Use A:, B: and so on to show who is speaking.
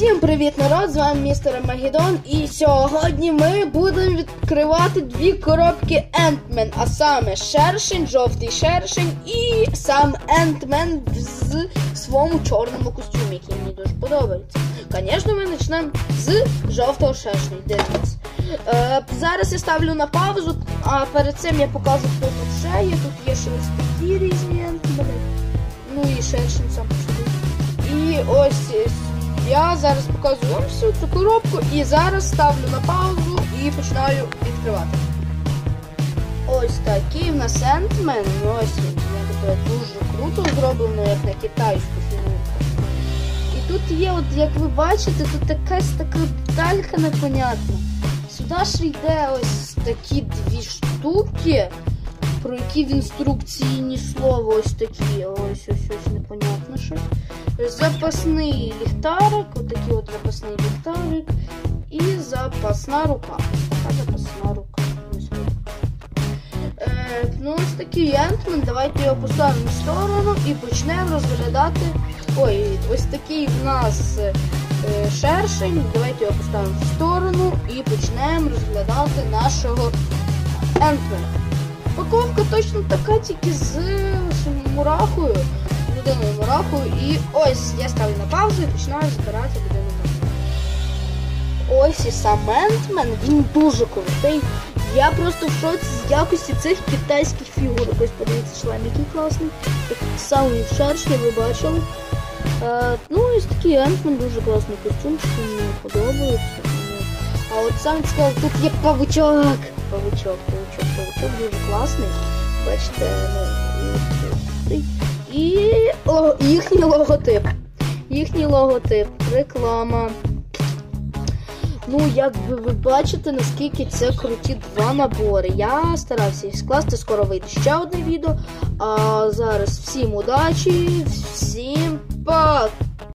A: Всім привіт, народ! З вами містер Магедон. І сьогодні ми будемо відкривати дві коробки Ентмен, а саме шершень, жовтий шершень і сам Ентмен в своєму чорному костюмі, який мені дуже подобається. Звісно, ми почнемо з жовтого шершня. Дивіться. Е, зараз я ставлю на паузу, а перед цим я покажу, хто тут ще є. Тут є ще ось такі різні ентмени. Ну і шершень сам по собі. І ось я зараз показую вам всю цю коробку і зараз ставлю на паузу і починаю відкривати. Ось такий в нас Ентмен. Ось він таке дуже круто зроблено, як на китайську фігурку. І тут є, от як ви бачите, тут якась така деталька непонятна. Сюди ж йде ось такі дві штуки, про які в інструкції ні слова ось такі. Ось ось ось непонятно що. Запасний ліхтарик, отакий от запасний ліхтарик і запасна рука. Така запасна рука. Е, ну ось такий ентмен. Давайте його поставимо в сторону і почнемо розглядати. Ой, ось такий в нас е, шершень. Давайте його поставимо в сторону і почнемо розглядати нашого ентмена. Упаковка точно така, тільки з мурахою, людиною мурахою. І ось я ставлю на паузу і починаю збирати людину мураху. Ось і сам ентмен, він дуже крутий. Я просто в шоці з якості цих китайських фігурок. Ось подивіться, шлем який класний. В шершні ви бачили. Е, ну, ось такий ентмен, дуже класний костюмчик, мені подобається. А от сам цікаво, тут є павучок. Павучок, павучок, павучок дуже класний. Бачите, ну і, і їхній логотип. Їхній логотип, реклама. Ну, як ви бачите, наскільки це круті два набори. Я старався їх скласти, скоро вийде ще одне відео. А зараз всім удачі, всім пока!